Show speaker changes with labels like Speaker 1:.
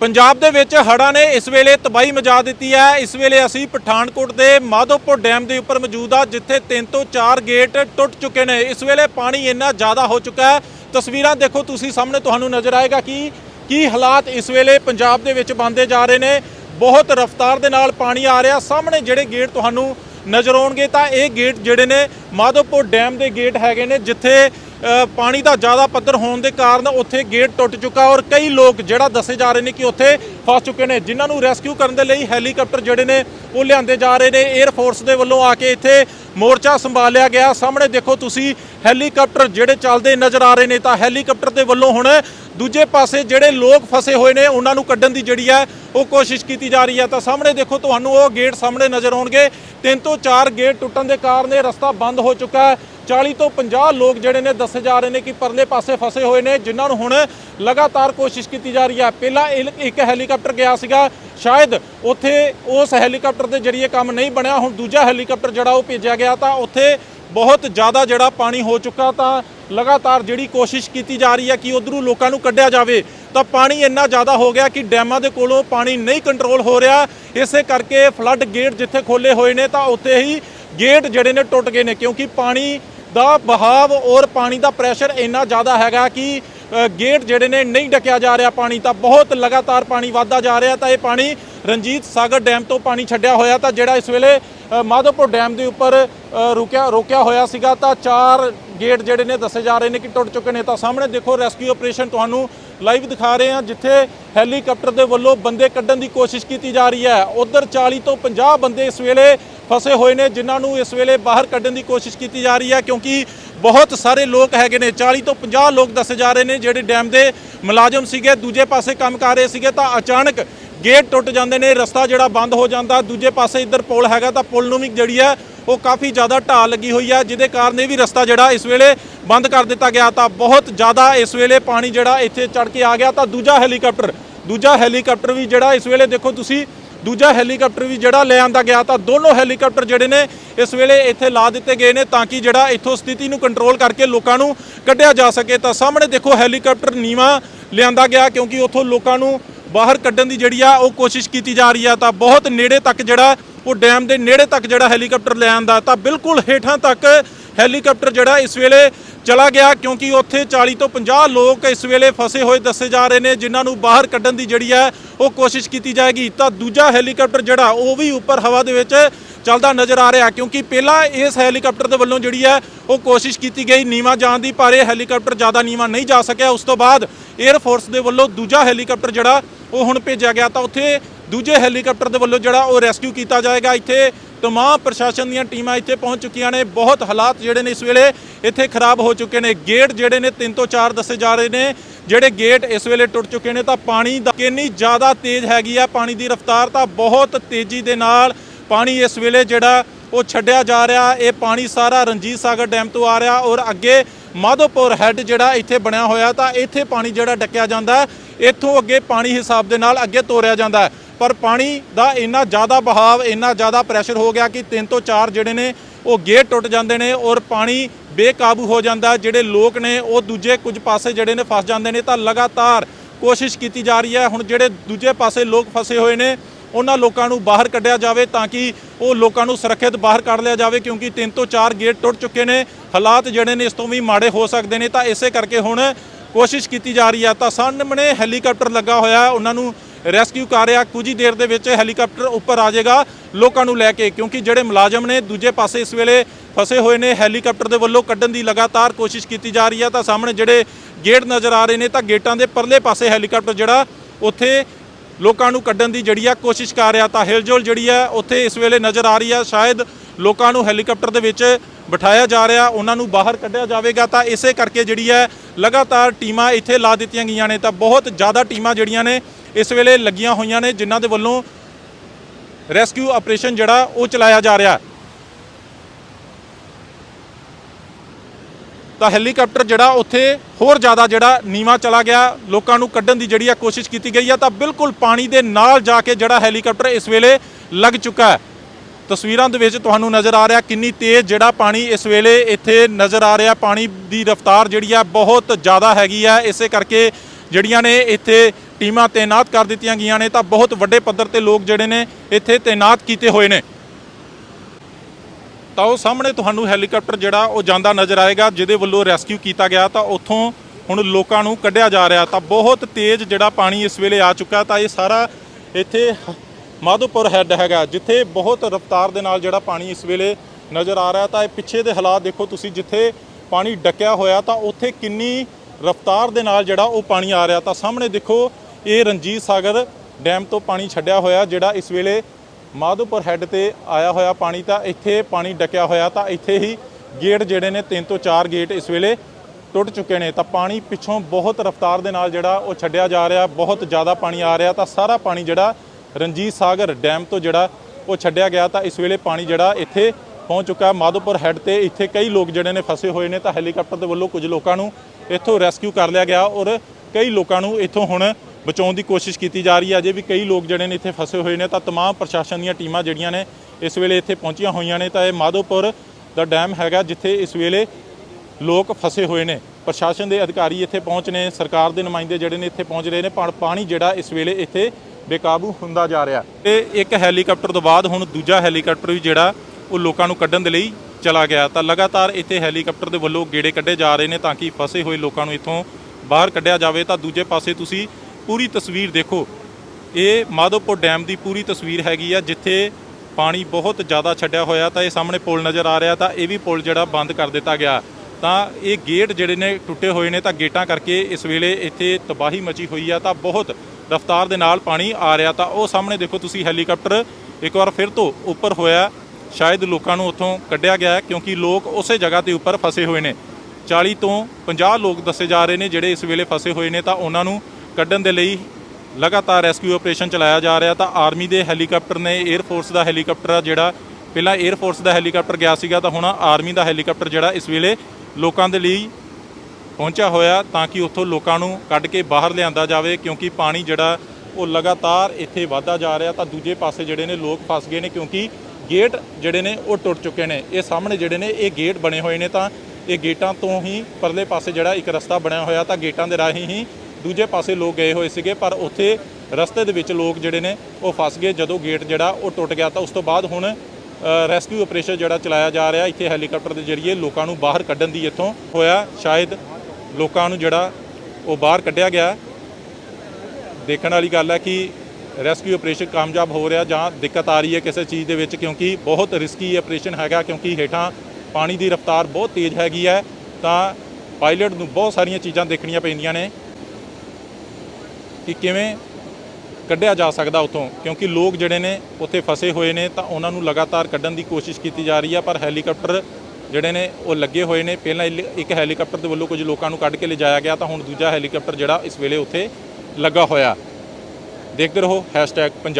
Speaker 1: ਪੰਜਾਬ ਦੇ ਵਿੱਚ ਹੜ੍ਹਾਂ ਨੇ ਇਸ ਵੇਲੇ ਤਬਾਹੀ ਮਚਾ ਦਿੱਤੀ ਹੈ। ਇਸ ਵੇਲੇ ਅਸੀਂ ਪਠਾਨਕੋਟ ਦੇ ਮਾਧੋਪੁਰ ਡੈਮ ਦੇ ਉੱਪਰ ਮੌਜੂਦ ਆ ਜਿੱਥੇ ਤਿੰਨ ਤੋਂ ਚਾਰ ਗੇਟ ਟੁੱਟ ਚੁੱਕੇ ਨੇ। ਇਸ ਵੇਲੇ ਪਾਣੀ ਇੰਨਾ ਜ਼ਿਆਦਾ ਹੋ ਚੁੱਕਾ ਹੈ। ਤਸਵੀਰਾਂ ਦੇਖੋ, ਤੁਸੀਂ ਸਾਹਮਣੇ ਤੁਹਾਨੂੰ ਨਜ਼ਰ ਆਏਗਾ ਕਿ ਕੀ ਹਾਲਾਤ ਇਸ ਵੇਲੇ ਪੰਜਾਬ ਦੇ ਵਿੱਚ ਬੰਦੇ ਜਾ ਰਹੇ ਨੇ। ਬਹੁਤ ਰਫ਼ਤਾਰ ਦੇ ਨਾਲ ਪਾਣੀ ਆ ਰਿਹਾ। ਸਾਹਮਣੇ ਜਿਹੜੇ ਗੇਟ ਤੁਹਾਨੂੰ ਨਜ਼ਰ ਆਉਣਗੇ ਤਾਂ ਇਹ ਗੇਟ ਜਿਹੜੇ ਨੇ ਮਾਧੋਪੁਰ ਡੈਮ ਦੇ ਗੇਟ ਹੈਗੇ ਨੇ, ਜਿੱਥੇ ਪਾਣੀ ਦਾ ਜ਼ਿਆਦਾ ਪੱਧਰ ਹੋਣ ਦੇ ਕਾਰਨ ਉੱਥੇ ਗੇਟ ਟੁੱਟ ਚੁੱਕਾ ਔਰ ਕਈ ਲੋਕ ਜਿਹੜਾ ਦੱਸੇ ਜਾ ਰਹੇ ਨੇ ਕਿ ਉੱਥੇ ਫਸ ਚੁੱਕੇ ਨੇ, ਜਿਨ੍ਹਾਂ ਨੂੰ ਰੈਸਕਿਊ ਕਰਨ ਦੇ ਲਈ ਹੈਲੀਕਾਪਟਰ ਜਿਹੜੇ ਨੇ ਉਹ ਲਿਆਂਦੇ ਜਾ ਰਹੇ ਨੇ। 에ਅਰ ਫੋਰਸ ਦੇ ਵੱਲੋਂ ਆ ਕੇ ਇੱਥੇ ਮੋਰਚਾ ਸੰਭਾਲਿਆ ਗਿਆ। ਸਾਹਮਣੇ ਦੇਖੋ ਤੁਸੀਂ ਹੈਲੀਕਾਪਟਰ ਜਿਹੜੇ ਚੱਲਦੇ ਨਜ਼ਰ ਆ ਰਹੇ ਨੇ ਤਾਂ ਹੈਲੀਕਾਪਟਰ ਦੇ ਵੱਲੋਂ ਹੁਣ ਦੂਜੇ ਪਾਸੇ ਜਿਹੜੇ ਲੋਕ ਫਸੇ ਹੋਏ ਨੇ, ਉਹਨਾਂ ਨੂੰ ਕੱਢਣ ਦੀ ਜਿਹੜੀ ਹੈ ਉਹ ਕੋਸ਼ਿਸ਼ ਕੀਤੀ ਜਾ ਰਹੀ ਹੈ। ਤਾਂ ਸਾਹਮਣੇ ਦੇਖੋ ਤੁਹਾਨੂੰ ਉਹ ਗੇਟ ਸਾਹਮਣੇ ਨਜ਼ਰ ਆਉਣਗੇ। ਤਿੰਨ ਤੋਂ ਚਾਰ ਗੇਟ ਟੁੱਟਣ ਦੇ ਕਾਰਨ ਇਹ ਰਸਤਾ ਬੰਦ ਹੋ ਚੁੱਕਾ ਹੈ। 40 ਤੋਂ 50 ਲੋਕ ਜਿਹੜੇ ਨੇ ਦੱਸੇ ਜਾ ਰਹੇ ਨੇ ਕਿ ਪਰਲੇ ਪਾਸੇ ਫਸੇ ਹੋਏ ਨੇ, ਜਿਨ੍ਹਾਂ ਨੂੰ ਹੁਣ ਲਗਾਤਾਰ ਕੋਸ਼ਿਸ਼ ਕੀਤੀ ਜਾ ਰਹੀ ਹੈ। ਪਹਿਲਾਂ ਇਲ- ਇੱਕ ਹੈਲੀਕਾਪਟਰ ਗਿਆ ਸੀਗਾ, ਸ਼ਾਇਦ ਉੱਥੇ ਉਸ ਹੈਲੀਕਾਪਟਰ ਦੇ ਜਰੀਏ ਕੰਮ ਨਹੀਂ ਬਣਿਆ, ਹੁਣ ਦੂਜਾ ਹੈਲੀਕਾਪਟਰ ਜਿਹੜਾ ਉਹ ਭੇਜਿਆ ਗਿਆ, ਤਾਂ ਉੱਥੇ ਬਹੁਤ ਜ਼ਿਆਦਾ ਜਿਹੜਾ ਪਾਣੀ ਹੋ ਚੁੱਕਾ, ਤਾਂ ਲਗਾਤਾਰ ਜਿਹੜੀ ਕੋਸ਼ਿਸ਼ ਕੀਤੀ ਜਾ ਰਹੀ ਹੈ ਕਿ ਉਧਰੋਂ ਲੋਕਾਂ ਨੂੰ ਕੱਢਿਆ ਜਾਵੇ, ਤਾਂ ਪਾਣੀ ਇੰਨਾ ਜ਼ਿਆਦਾ ਹੋ ਗਿਆ ਕਿ ਡੈਮਾਂ ਦੇ ਕੋਲੋਂ ਪਾਣੀ ਨਹੀਂ ਕੰਟਰੋਲ ਹੋ ਰਿਹਾ। ਇਸੇ ਕਰਕੇ ਫਲੱਡ ਗੇਟ ਜਿੱਥੇ ਖੋਲੇ ਹੋਏ ਨੇ, ਤਾਂ ਉੱਥੇ ਹੀ ਗੇਟ ਜਿਹੜੇ ਨੇ ਟੁੱਟ ਗਏ ਨੇ, ਕਿਉਂਕਿ ਪਾਣੀ ਦਾ ਬਹਾਵ ਔਰ ਪਾਣੀ ਦਾ ਪ੍ਰੈਸ਼ਰ ਇੰਨਾ ਜ਼ਿਆਦਾ ਹੈਗਾ ਕਿ ਗੇਟ ਜਿਹੜੇ ਨੇ ਨਹੀਂ ਡਕਿਆ ਜਾ ਰਿਹਾ ਪਾਣੀ ਤਾਂ ਬਹੁਤ ਲਗਾਤਾਰ ਪਾਣੀ ਵੱਧਦਾ ਜਾ ਰਿਹਾ ਤਾਂ ਇਹ ਪਾਣੀ ਰਣਜੀਤ ਸਾਗਰ ਡੈਮ ਤੋਂ ਪਾਣੀ ਛੱਡਿਆ ਹੋਇਆ ਤਾਂ ਜਿਹੜਾ ਇਸ ਵੇਲੇ ਮਾਧੋਪੁਰ ਡੈਮ ਦੇ ਉੱਪਰ ਰੁਕਿਆ, ਰੋਕਿਆ ਹੋਇਆ ਸੀਗਾ ਤਾਂ ਚਾਰ ਗੇਟ ਜਿਹੜੇ ਨੇ ਦੱਸੇ ਜਾ ਰਹੇ ਨੇ ਕਿ ਟੁੱਟ ਚੁੱਕੇ ਨੇ ਤਾਂ ਸਾਹਮਣੇ ਦੇਖੋ ਰੈਸਕਿਊ ਆਪਰੇਸ਼ਨ ਤੁਹਾਨੂੰ ਲਾਈਵ ਦਿਖਾ ਰਹੇ ਹਾਂ ਜਿੱਥੇ ਹੈਲੀਕਾਪਟਰ ਦੇ ਵੱਲੋਂ ਬੰਦੇ ਕੱਢਣ ਦੀ ਕੋਸ਼ਿਸ਼ ਕੀਤੀ ਜਾ ਰਹੀ ਹੈ। ਉਧਰ 40 ਤੋਂ 50 ਬੰਦੇ ਇਸ ਵੇਲੇ ਫਸੇ ਹੋਏ ਨੇ, ਜਿਨ੍ਹਾਂ ਨੂੰ ਇਸ ਵੇਲੇ ਬਾਹਰ ਕੱਢਣ ਦੀ ਕੋਸ਼ਿਸ਼ ਕੀਤੀ ਜਾ ਰਹੀ ਹੈ, ਕਿਉਂਕਿ ਬਹੁਤ ਸਾਰੇ ਲੋਕ ਹੈਗੇ ਨੇ 40 ਤੋਂ 50 ਲੋਕ ਦੱਸੇ ਜਾ ਰਹੇ ਨੇ, ਜਿਹੜੇ ਡੈਮ ਦੇ ਮੁਲਾਜ਼ਮ ਸੀਗੇ, ਦੂਜੇ ਪਾਸੇ ਕੰਮ ਕਰ ਰਹੇ ਸੀਗੇ, ਤਾਂ ਅਚਾਨਕ ਗੇਟ ਟੁੱਟ ਜਾਂਦੇ ਨੇ, ਰਸਤਾ ਜਿਹੜਾ ਬੰਦ ਹੋ ਜਾਂਦਾ, ਦੂਜੇ ਪਾਸੇ ਇੱਧਰ ਪੁਲ ਹੈਗਾ, ਤਾਂ ਪੁਲ ਨੂੰ ਵੀ ਜਿਹੜੀ ਹੈ, ਉਹ ਕਾਫੀ ਜ਼ਿਆਦਾ ਢਾਹ ਲੱਗੀ ਹੋਈ ਹੈ, ਜਿਹਦੇ ਕਾਰਨ ਇਹ ਵੀ ਰਸਤਾ ਜਿਹੜਾ ਇਸ ਵੇਲੇ ਬੰਦ ਕਰ ਦਿੱਤਾ ਗਿਆ, ਤਾਂ ਬਹੁਤ ਜ਼ਿਆਦਾ ਇਸ ਵੇਲੇ ਪਾਣੀ ਜਿਹੜਾ ਇੱਥੇ ਚੜ ਕੇ ਆ ਗਿਆ, ਤਾਂ ਦੂਜਾ ਹੈਲੀਕਾਪਟਰ ਦੂਜਾ ਹੈਲੀਕਾਪਟਰ ਵੀ ਜਿਹੜਾ ਇਸ ਵੇਲੇ ਦੇਖੋ ਤੁਸੀਂ ਦੂਜਾ ਹੈਲੀਕਾਪਟਰ ਵੀ ਜਿਹੜਾ ਲੈ ਆਂਦਾ ਗਿਆ ਤਾਂ ਦੋਨੋਂ ਹੈਲੀਕਾਪਟਰ ਜਿਹੜੇ ਨੇ ਇਸ ਵੇਲੇ ਇੱਥੇ ਲਾ ਦਿੱਤੇ ਗਏ ਨੇ ਤਾਂ ਕਿ ਜਿਹੜਾ ਇੱਥੋਂ ਸਥਿਤੀ ਨੂੰ ਕੰਟਰੋਲ ਕਰਕੇ ਲੋਕਾਂ ਨੂੰ ਕੱਢਿਆ ਜਾ ਸਕੇ। ਤਾਂ ਸਾਹਮਣੇ ਦੇਖੋ ਹੈਲੀਕਾਪਟਰ ਨੀਵਾ ਲਿਆਂਦਾ ਗਿਆ ਕਿਉਂਕਿ ਉੱਥੋਂ ਲੋਕਾਂ ਨੂੰ ਬਾਹਰ ਕੱਢਣ ਦੀ ਜਿਹੜੀ ਆ ਉਹ ਕੋਸ਼ਿਸ਼ ਕੀਤੀ ਜਾ ਰਹੀ ਆ। ਤਾਂ ਬਹੁਤ ਨੇੜੇ ਤੱਕ ਜਿਹੜਾ ਉਹ ਡੈਮ ਦੇ ਨੇੜੇ ਤੱਕ ਜਿਹੜਾ ਹੈਲੀਕਾਪਟਰ ਲੈ ਆਂਦਾ ਤਾਂ ਬਿਲਕੁਲ ਹੇਠਾਂ ਤੱਕ ਹੈਲੀਕਾਪਟਰ ਜਿਹੜਾ ਇਸ ਵੇਲੇ ਚਲਾ ਗਿਆ ਕਿਉਂਕਿ ਉੱਥੇ 40 ਤੋਂ 50 ਲੋਕ ਇਸ ਵੇਲੇ ਫਸੇ ਹੋਏ ਦੱਸੇ ਜਾ ਰਹੇ ਨੇ, ਜਿਨ੍ਹਾਂ ਨੂੰ ਬਾਹਰ ਕੱਢਣ ਦੀ ਜਿਹੜੀ ਹੈ ਉਹ ਕੋਸ਼ਿਸ਼ ਕੀਤੀ ਜਾਏਗੀ। ਤਾਂ ਦੂਜਾ ਹੈਲੀਕਾਪਟਰ ਜਿਹੜਾ, ਉਹ ਵੀ ਉੱਪਰ ਹਵਾ ਦੇ ਵਿੱਚ ਚੱਲਦਾ ਨਜ਼ਰ ਆ ਰਿਹਾ, ਕਿਉਂਕਿ ਪਹਿਲਾਂ ਇਸ ਹੈਲੀਕਾਪਟਰ ਦੇ ਵੱਲੋਂ ਜਿਹੜੀ ਹੈ ਉਹ ਕੋਸ਼ਿਸ਼ ਕੀਤੀ ਗਈ ਨੀਵਾ ਜਾਣ ਦੀ, ਪਰ ਇਹ ਹੈਲੀਕਾਪਟਰ ਜ਼ਿਆਦਾ ਨੀਵਾ ਨਹੀਂ ਜਾ ਸਕਿਆ। ਉਸ ਤੋਂ ਬਾਅਦ 에ਅਰ ਫੋਰਸ ਦੇ ਵੱਲੋਂ ਦੂਜਾ ਹੈਲੀਕਾਪਟਰ ਜਿਹੜਾ, ਉਹ ਹੁਣ ਭੇਜਿਆ ਗਿਆ। ਤਾਂ ਉੱਥੇ ਦੂਜੇ ਹੈਲੀਕਾਪਟਰ ਦੇ ਵੱਲੋਂ ਜਿਹੜਾ ਉਹ ਰੈਸਕਿਊ ਕੀਤਾ ਜਾਏਗਾ। ਇੱਥੇ ਤਮਾਮ ਪ੍ਰਸ਼ਾਸਨ ਦੀਆਂ ਟੀਮਾਂ ਇੱਥੇ ਪਹੁੰਚ ਚੁੱਕੀਆਂ ਨੇ। ਬਹੁਤ ਹਾਲਾਤ ਜਿਹੜੇ ਨੇ ਇਸ ਵੇਲੇ ਇੱਥੇ ਖਰਾਬ ਹੋ ਚੁੱਕੇ ਨੇ। ਗੇਟ ਜਿਹੜੇ ਨੇ 3 ਤੋਂ 4 ਦੱਸੇ ਜਾ ਰਹੇ ਨੇ। ਜਿਹੜੇ ਗੇਟ ਇਸ ਵੇਲੇ ਟੁੱਟ ਚੁੱਕੇ ਨੇ ਤਾਂ ਪਾਣੀ ਦਾ ਕਿੰਨੀ ਜ਼ਿਆਦਾ ਤੇਜ਼ ਹੈਗੀ ਆ। ਪਾਣੀ ਦੀ ਰਫ਼ਤਾਰ ਤਾਂ ਬਹੁਤ ਤੇਜ਼ੀ ਦੇ ਨਾਲ ਪਾਣੀ ਇਸ ਵੇਲੇ ਜਿਹੜਾ ਉਹ ਛੱਡਿਆ ਜਾ ਰਿਹਾ। ਇਹ ਪਾਣੀ ਸਾਰਾ ਰਣਜੀਤ ਸਾਗਰ ਡੈਮ ਤੋਂ ਆ ਰਿਹਾ ਔਰ ਅੱਗੇ ਮਾਧੋਪੁਰ ਹੈੱਡ ਜਿਹੜਾ ਇੱਥੇ ਬਣਿਆ ਹੋਇਆ ਤਾਂ ਇੱਥੇ ਪਾਣੀ ਜਿਹੜਾ ਡੱਕਿਆ ਜਾਂਦਾ। ਇੱਥੋਂ ਅੱਗੇ ਪਾਣੀ ਹਿਸਾਬ ਦੇ ਨਾਲ ਅੱਗੇ ਤੋਰਿਆ ਜਾਂਦਾ। ਪਰ ਪਾਣੀ ਦਾ ਇੰਨਾ ਜ਼ਿਆਦਾ ਬਹਾਵ, ਇੰਨਾ ਜ਼ਿਆਦਾ ਪ੍ਰੈਸ਼ਰ ਹੋ ਗਿਆ ਕਿ ਤਿੰਨ ਤੋਂ ਚਾਰ ਜਿਹੜੇ ਨੇ ਉਹ ਗੇਟ ਟੁੱਟ ਜਾਂਦੇ ਨੇ ਔਰ ਪਾਣੀ ਬੇਕਾਬੂ ਹੋ ਜਾਂਦਾ ਜਿਹੜੇ ਲੋਕ ਨੇ ਉਹ ਦੂਜੇ ਕੁਝ ਪਾਸੇ ਜਿਹੜੇ ਨੇ ਫਸ ਜਾਂਦੇ ਨੇ ਤਾਂ ਲਗਾਤਾਰ ਕੋਸ਼ਿਸ਼ ਕੀਤੀ ਜਾ ਰਹੀ ਹੈ। ਹੁਣ ਜਿਹੜੇ ਦੂਜੇ ਪਾਸੇ ਲੋਕ ਫਸੇ ਹੋਏ ਨੇ, ਉਹਨਾਂ ਲੋਕਾਂ ਨੂੰ ਬਾਹਰ ਕੱਢਿਆ ਜਾਵੇ ਤਾਂ ਕਿ ਉਹ ਲੋਕਾਂ ਨੂੰ ਸੁਰੱਖਿਅਤ ਬਾਹਰ ਕੱਢ ਲਿਆ ਜਾਵੇ ਕਿਉਂਕਿ ਤਿੰਨ ਤੋਂ ਚਾਰ ਗੇਟ ਟੁੱਟ ਚੁੱਕੇ ਨੇ। ਹਾਲਾਤ ਜਿਹੜੇ ਨੇ ਇਸ ਤੋਂ ਵੀ ਮਾੜੇ ਹੋ ਸਕਦੇ ਨੇ ਤਾਂ ਇਸੇ ਕਰਕੇ ਹੁਣ ਕੋਸ਼ਿਸ਼ ਕੀਤੀ ਜਾ ਰਹੀ ਹੈ। ਤਾਂ ਸਾਹਮਣੇ ਹੈਲੀਕਾਪਟਰ ਲੱਗਾ ਹੋਇਆ ਉਹਨਾਂ ਨੂੰ ਰੈਸਕਿਊ ਕਰ ਰਿਹਾ। ਕੁਝ ਹੀ ਦੇਰ ਦੇ ਵਿੱਚ ਹੈਲੀਕਾਪਟਰ ਉੱਪਰ ਆ ਜਾਏਗਾ ਲੋਕਾਂ ਨੂੰ ਲੈ ਕੇ, ਕਿਉਂਕਿ ਜਿਹੜੇ ਮੁਲਾਜ਼ਮ ਨੇ ਦੂਜੇ ਪਾਸੇ ਇਸ ਵੇਲੇ ਫਸੇ ਹੋਏ ਨੇ, ਹੈਲੀਕਾਪਟਰ ਦੇ ਵੱਲੋਂ ਕੱਢਣ ਦੀ ਲਗਾਤਾਰ ਕੋਸ਼ਿਸ਼ ਕੀਤੀ ਜਾ ਰਹੀ ਹੈ। ਤਾਂ ਸਾਹਮਣੇ ਜਿਹੜੇ ਗੇਟ ਨਜ਼ਰ ਆ ਰਹੇ ਨੇ, ਤਾਂ ਗੇਟਾਂ ਦੇ ਪਰਲੇ ਪਾਸੇ ਹੈਲੀਕਾਪਟਰ ਜਿਹੜਾ, ਉੱਥੇ ਲੋਕਾਂ ਨੂੰ ਕੱਢਣ ਦੀ ਜਿਹੜੀ ਆ ਕੋਸ਼ਿਸ਼ ਕਰ ਰਿਹਾ। ਤਾਂ ਹਿਲਜੁਲ ਜਿਹੜੀ ਆ, ਉੱਥੇ ਇਸ ਵੇਲੇ ਨਜ਼ਰ ਆ ਰਹੀ ਆ। ਸ਼ਾਇਦ ਲੋਕਾਂ ਨੂੰ ਹੈਲੀਕਾਪਟਰ ਦੇ ਵਿੱਚ ਬਿਠਾਇਆ ਜਾ ਰਿਹਾ, ਉਹਨਾਂ ਨੂੰ ਬਾਹਰ ਕੱਢਿਆ ਜਾਵੇਗਾ। ਤਾਂ ਇਸੇ ਕਰਕੇ ਜਿਹੜੀ ਹੈ ਲਗਾਤਾਰ ਟੀਮਾਂ ਇੱਥੇ ਲਾ ਦਿੱਤੀਆਂ ਗਈਆਂ ਨੇ। ਤਾਂ ਬਹੁਤ ਜ਼ਿਆਦਾ ਟੀਮਾਂ ਜਿਹੜੀਆਂ ਨੇ ਇਸ ਵੇਲੇ ਲੱਗੀਆਂ ਹੋਈਆਂ ਨੇ, ਜਿਨ੍ਹਾਂ ਦੇ ਵੱਲੋਂ ਰੈਸਕਿਊ ਆਪਰੇਸ਼ਨ ਜਿਹੜਾ, ਉਹ ਚਲਾਇਆ ਜਾ ਰਿਹਾ। ਤਾਂ ਹੈਲੀਕਾਪਟਰ ਜਿਹੜਾ, ਉੱਥੇ ਹੋਰ ਜ਼ਿਆਦਾ ਜਿਹੜਾ ਨੀਵਾ ਚਲਾ ਗਿਆ। ਲੋਕਾਂ ਨੂੰ ਕੱਢਣ ਦੀ ਜਿਹੜੀ ਆ ਕੋਸ਼ਿਸ਼ ਕੀਤੀ ਗਈ ਆ, ਤਾਂ ਬਿਲਕੁਲ ਪਾਣੀ ਦੇ ਨਾਲ ਜਾ ਕੇ ਜਿਹੜਾ ਹੈਲੀਕਾਪਟਰ ਇਸ ਵੇਲੇ ਲੱਗ ਚੁੱਕਾ ਹੈ। ਤਸਵੀਰਾਂ ਦੇ ਵਿੱਚ ਤੁਹਾਨੂੰ ਨਜ਼ਰ ਆ ਰਿਹਾ ਕਿੰਨੀ ਤੇਜ਼ ਜਿਹੜਾ ਪਾਣੀ ਇਸ ਵੇਲੇ ਇੱਥੇ ਨਜ਼ਰ ਆ ਰਿਹਾ। ਪਾਣੀ ਦੀ ਰਫ਼ਤਾਰ ਜਿਹੜੀ ਆ, ਬਹੁਤ ਜ਼ਿਆਦਾ ਹੈਗੀ ਆ। ਇਸੇ ਕਰਕੇ ਜਿਹੜੀਆਂ ਨੇ ਇੱਥੇ ਟੀਮਾਂ ਤਾਇਨਾਤ ਕਰ ਦਿੱਤੀਆਂ ਗਈਆਂ ਨੇ ਤਾਂ ਬਹੁਤ ਵੱਡੇ ਪੱਧਰ ਤੇ ਲੋਕ ਜਿਹੜੇ ਨੇ ਇੱਥੇ ਤਾਇਨਾਤ ਕੀਤੇ ਹੋਏ ਨੇ। ਤਾਂ ਉਹ ਸਾਹਮਣੇ ਤੁਹਾਨੂੰ ਹੈਲੀਕਾਪਟਰ ਜਿਹੜਾ ਉਹ ਜਾਂਦਾ ਨਜ਼ਰ ਆਏਗਾ, ਜਿਹਦੇ ਵੱਲੋਂ ਰੈਸਕਿਊ ਕੀਤਾ ਗਿਆ ਤਾਂ ਉੱਥੋਂ ਹੁਣ ਲੋਕਾਂ ਨੂੰ ਕੱਢਿਆ ਜਾ ਰਿਹਾ। ਤਾਂ ਬਹੁਤ ਤੇਜ਼ ਜਿਹੜਾ ਪਾਣੀ ਇਸ ਵੇਲੇ ਆ ਚੁੱਕਾ ਤਾਂ ਇਹ ਸਾਰਾ ਇੱਥੇ ਮਾਧੋਪੁਰ ਹੈੱਡ ਹੈਗਾ, ਜਿੱਥੇ ਬਹੁਤ ਰਫ਼ਤਾਰ ਦੇ ਨਾਲ ਜਿਹੜਾ ਪਾਣੀ ਇਸ ਵੇਲੇ ਨਜ਼ਰ ਆ ਰਿਹਾ। ਤਾਂ ਇਹ ਪਿੱਛੇ ਦੇ ਹਾਲਾਤ ਦੇਖੋ ਤੁਸੀਂ, ਜਿੱਥੇ ਪਾਣੀ ਡੱਕਿਆ ਹੋਇਆ ਤਾਂ ਉੱਥੇ ਕਿੰਨੀ ਰਫ਼ਤਾਰ ਦੇ ਨਾਲ ਜਿਹੜਾ ਉਹ ਪਾਣੀ ਆ ਰਿਹਾ। ਤਾਂ ਸਾਹਮਣੇ ਦੇਖੋ ਇਹ ਰਣਜੀਤ ਸਾਗਰ ਡੈਮ ਤੋਂ ਪਾਣੀ ਛੱਡਿਆ ਹੋਇਆ, ਜਿਹੜਾ ਇਸ ਵੇਲੇ ਮਾਧੋਪੁਰ ਹੈੱਡ ਤੇ ਆਇਆ ਹੋਇਆ ਪਾਣੀ, ਤਾਂ ਇੱਥੇ ਪਾਣੀ ਡਕਿਆ ਹੋਇਆ, ਤਾਂ ਇੱਥੇ ਹੀ ਗੇਟ ਜਿਹੜੇ ਨੇ, ਤਿੰਨ ਤੋਂ ਚਾਰ ਗੇਟ ਇਸ ਵੇਲੇ ਟੁੱਟ ਚੁੱਕੇ ਨੇ। ਤਾਂ ਪਾਣੀ ਪਿੱਛੋਂ ਬਹੁਤ ਰਫ਼ਤਾਰ ਦੇ ਨਾਲ ਜਿਹੜਾ ਉਹ ਛੱਡਿਆ ਜਾ ਰਿਹਾ, ਬਹੁਤ ਜ਼ਿਆਦਾ ਪਾਣੀ ਆ ਰਿਹਾ, ਤਾਂ ਸਾਰਾ ਪਾਣੀ ਜਿਹੜਾ ਰਣਜੀਤ ਸਾਗਰ ਡੈਮ ਤੋਂ ਜਿਹੜਾ ਉਹ ਛੱਡਿਆ ਗਿਆ, ਤਾਂ ਇਸ ਵੇਲੇ ਪਾਣੀ ਜਿਹੜਾ ਇੱਥੇ ਪਹੁੰਚ ਚੁੱਕਾ ਮਾਧੋਪੁਰ ਹੈੱਡ ਤੇ ਇੱਥੇ ਕਈ ਲੋਕ ਜਿਹੜੇ ਨੇ ਫਸੇ ਹੋਏ ਨੇ, ਤਾਂ ਹੈਲੀਕਾਪਟਰ ਦੇ ਵੱਲੋਂ ਕੁਝ ਲੋਕਾਂ ਨੂੰ ਇੱਥੋਂ ਰੈਸਕਿਊ ਕਰ ਲਿਆ ਗਿਆ ਔਰ ਕਈ ਲੋਕਾਂ ਨੂੰ ਇੱਥੋਂ ਹੁਣ ਬਚਾਉਣ ਦੀ ਕੋਸ਼ਿਸ਼ ਕੀਤੀ ਜਾ ਰਹੀ ਹੈ ਅਜੇ ਵੀ ਕਈ ਲੋਕ ਜਿਹੜੇ ਨੇ ਇੱਥੇ ਫਸੇ ਹੋਏ ਨੇ ਤਾਂ तमाम ਪ੍ਰਸ਼ਾਸਨ ਦੀਆਂ ਟੀਮਾਂ ਜਿਹੜੀਆਂ ਨੇ ਇਸ ਵੇਲੇ ਇੱਥੇ ਪਹੁੰਚੀਆਂ ਹੋਈਆਂ ਨੇ ਤਾਂ ਇਹ ਮਾਧੋਪੁਰ ਦਾ ਡੈਮ ਹੈਗਾ ਜਿੱਥੇ ਇਸ ਵੇਲੇ ਲੋਕ ਫਸੇ ਹੋਏ ਨੇ ਪ੍ਰਸ਼ਾਸਨ ਦੇ ਅਧਿਕਾਰੀ ਇੱਥੇ ਪਹੁੰਚ ਨੇ ਸਰਕਾਰ ਦੇ ਨੁਮਾਇੰਦੇ ਜਿਹੜੇ ਨੇ ਇੱਥੇ ਪਹੁੰਚ ਰਹੇ ਨੇ ਪਾ- ਪਾਣੀ ਜਿਹੜਾ ਇਸ ਵੇਲੇ ਇੱਥੇ ਬੇਕਾਬੂ ਹੁੰਦਾ ਜਾ ਰਿਹਾ ਤੇ ਇੱਕ ਹੈਲੀਕਾਪਟਰ ਤੋਂ ਬਾਅਦ ਹੁਣ ਦੂਜਾ ਹੈਲੀਕਾਪਟਰ ਵੀ ਜਿਹੜਾ ਉਹ ਲੋਕਾਂ ਨੂੰ ਕੱਢਣ ਦੇ ਲਈ ਚਲਾ ਗਿਆ ਤਾਂ ਲਗਾਤਾਰ ਇੱਥੇ ਹੈਲੀਕਾਪਟਰ ਦੇ ਵੱਲੋਂ ਗੇੜੇ ਕੱਢੇ ਜਾ ਰਹੇ ਨੇ ਤਾਂ ਕਿ ਫਸੇ ਹੋਏ ਲੋਕਾਂ ਨੂੰ ਇੱਥੋਂ ਬਾਹਰ ਕੱਢਿਆ ਜਾਵੇ ਤਾਂ ਦੂਜੇ ਪਾਸੇ ਤੁਸੀਂ ਪੂਰੀ ਤਸਵੀਰ ਦੇਖੋ। ਇਹ ਮਾਧੋਪੁਰ ਡੈਮ ਦੀ ਪੂਰੀ ਤਸਵੀਰ ਹੈਗੀ ਆ, ਜਿੱਥੇ ਪਾਣੀ ਬਹੁਤ ਜ਼ਿਆਦਾ ਛੱਡਿਆ ਹੋਇਆ, ਤਾਂ ਇਹ ਸਾਹਮਣੇ ਪੁਲ ਨਜ਼ਰ ਆ ਰਿਹਾ, ਤਾਂ ਇਹ ਵੀ ਪੁਲ ਜਿਹੜਾ ਬੰਦ ਕਰ ਦਿੱਤਾ ਗਿਆ। ਤਾਂ ਇਹ ਗੇਟ ਜਿਹੜੇ ਨੇ ਟੁੱਟੇ ਹੋਏ ਨੇ, ਤਾਂ ਗੇਟਾਂ ਕਰਕੇ ਇਸ ਵੇਲੇ ਇੱਥੇ ਤਬਾਹੀ ਮਚੀ ਹੋਈ ਆ, ਤਾਂ ਬਹੁਤ ਰਫ਼ਤਾਰ ਦੇ ਨਾਲ ਪਾਣੀ ਆ ਰਿਹਾ, ਤਾਂ ਉਹ ਸਾਹਮਣੇ ਦੇਖੋ ਤੁਸੀਂ ਹੈਲੀਕਾਪਟਰ ਇੱਕ ਵਾਰ ਫਿਰ ਤੋਂ ਉੱਪਰ ਹੋਇਆ, ਸ਼ਾਇਦ ਲੋਕਾਂ ਨੂੰ ਉੱਥੋਂ ਕੱਢਿਆ ਗਿਆ ਕਿਉਂਕਿ ਲੋਕ ਉਸੇ ਜਗ੍ਹਾ ਤੇ ਉੱਪਰ ਫਸੇ ਹੋਏ ਨੇ। 40 ਤੋਂ 50 ਲੋਕ ਦੱਸੇ ਜਾ ਰਹੇ ਨੇ, ਜਿਹੜੇ ਇਸ ਵੇਲੇ ਫਸੇ ਹੋਏ ਨੇ, ਤਾਂ ਉਹਨਾਂ ਨੂੰ ਕੱਢਣ ਦੇ ਲਈ ਲਗਾਤਾਰ ਰੈਸਕਿਊ ਆਪਰੇਸ਼ਨ ਚਲਾਇਆ ਜਾ ਰਿਹਾ। ਤਾਂ ਆਰਮੀ ਦੇ ਹੈਲੀਕਾਪਟਰ ਨੇ 에ਅਰ ਫੋਰਸ ਦਾ ਹੈਲੀਕਾਪਟਰ ਆ ਜਿਹੜਾ, ਪਹਿਲਾਂ 에ਅਰ ਫੋਰਸ ਦਾ ਹੈਲੀਕਾਪਟਰ ਗਿਆ ਸੀਗਾ ਤਾਂ ਹੁਣ ਆਰਮੀ ਦਾ ਹੈਲੀਕਾਪਟਰ ਜਿਹੜਾ ਇਸ ਵੇਲੇ ਲੋਕਾਂ ਦੇ ਲਈ ਪਹੁੰਚਿਆ ਹੋਇਆ ਤਾਂ ਕਿ ਉੱਥੋਂ ਲੋਕਾਂ ਨੂੰ ਕੱਢ ਕੇ ਬਾਹਰ ਲਿਆਂਦਾ ਜਾਵੇ ਕਿਉਂਕਿ ਪਾਣੀ ਜਿਹੜਾ ਉਹ ਲਗਾਤਾਰ ਇੱਥੇ ਵਧਦਾ ਜਾ ਰਿਹਾ। ਤਾਂ ਦੂਜੇ ਪਾਸੇ ਜਿਹੜੇ ਨੇ ਲੋਕ ਫਸ ਗਏ ਨੇ ਕਿਉਂਕਿ ਗੇਟ ਜਿਹੜੇ ਨੇ ਉਹ ਟੁੱਟ ਚੁੱਕੇ ਨੇ। ਇਹ ਸਾਹਮਣੇ ਜਿਹੜੇ ਨੇ ਇਹ ਗੇਟ ਬਣੇ ਹੋਏ ਨੇ ਤਾਂ ਇਹ ਗੇਟਾਂ ਤੋਂ ਹੀ ਪਰਲੇ ਪਾਸੇ ਜਿਹੜਾ ਇੱਕ ਰਸਤਾ ਬਣਿਆ ਹੋਇਆ ਤਾਂ ਗੇਟਾਂ ਦੇ ਰਾਹੀਂ ਹੀ ਦੂਜੇ ਪਾਸੇ ਲੋਕ ਗਏ ਹੋਏ ਸੀਗੇ, ਪਰ ਉੱਥੇ ਰਸਤੇ ਦੇ ਵਿੱਚ ਲੋਕ ਜਿਹੜੇ ਨੇ, ਉਹ ਫਸ ਗਏ। ਜਦੋਂ ਗੇਟ ਜਿਹੜਾ, ਉਹ ਟੁੱਟ ਗਿਆ ਤਾਂ ਉਸ ਤੋਂ ਬਾਅਦ ਹੁਣ ਰੈਸਕਿਊ ਆਪਰੇਸ਼ਨ ਜਿਹੜਾ ਚਲਾਇਆ ਜਾ ਰਿਹਾ, ਇੱਥੇ ਹੈਲੀਕਾਪਟਰ ਦੇ ਜ਼ਰੀਏ ਲੋਕਾਂ ਨੂੰ ਬਾਹਰ ਕੱਢਣ ਦੀ ਇੱਥੋਂ ਹੋਇਆ। ਸ਼ਾਇਦ ਲੋਕਾਂ ਨੂੰ ਜਿਹੜਾ, ਉਹ ਬਾਹਰ ਕੱਢਿਆ ਗਿਆ। ਦੇਖਣ ਵਾਲੀ ਗੱਲ ਹੈ ਕਿ ਰੈਸਕਿਊ ਆਪਰੇਸ਼ਨ ਕਾਮਯਾਬ ਹੋ ਰਿਹਾ ਜਾਂ ਦਿੱਕਤ ਆ ਰਹੀ ਹੈ ਕਿਸੇ ਚੀਜ਼ ਦੇ ਵਿੱਚ, ਕਿਉਂਕਿ ਬਹੁਤ ਰਿਸਕੀ ਆਪਰੇਸ਼ਨ ਹੈਗਾ, ਕਿਉਂਕਿ ਹੇਠਾਂ ਪਾਣੀ ਦੀ ਰਫ਼ਤਾਰ ਬਹੁਤ ਤੇਜ਼ ਹੈਗੀ ਹੈ। ਤਾਂ ਪਾਇਲਟ ਨੂੰ ਬਹੁਤ ਸਾਰੀਆਂ ਚੀਜ਼ਾਂ ਦੇਖਣੀਆਂ ਪੈਂਦੀਆਂ ਨੇ। ਕਿ ਕਿਵੇਂ ਕੱਢਿਆ ਜਾ ਸਕਦਾ ਉਤੋਂ ਕਿਉਂਕਿ ਲੋਕ ਜਿਹੜੇ ਨੇ, ਉੱਥੇ ਫਸੇ ਹੋਏ ਨੇ, ਤਾਂ ਉਹਨਾਂ ਨੂੰ ਲਗਾਤਾਰ ਕੱਢਣ ਦੀ ਕੋਸ਼ਿਸ਼ ਕੀਤੀ ਜਾ ਰਹੀ ਹੈ ਪਰ ਹੈਲੀਕਾਪਟਰ ਜਿਹੜੇ ਨੇ, ਉਹ ਲੱਗੇ ਹੋਏ ਨੇ। ਪਹਿਲਾਂ ਇੱਕ ਹੈਲੀਕਾਪਟਰ ਦੇ ਵੱਲੋਂ ਕੁਝ ਲੋਕਾਂ ਨੂੰ ਕੱਢ ਕੇ ਲਿਜਾਇਆ ਗਿਆ, ਤਾਂ ਹੁਣ ਦੂਜਾ ਹੈਲੀਕਾਪਟਰ ਜਿਹੜਾ, ਇਸ ਵੇਲੇ ਉੱਥੇ ਲੱਗਾ ਹੋਇਆ। ਦੇਖਦੇ ਰਹੋ ਹੈਸ਼ਟੈਗ ਪੰਜਾਬ।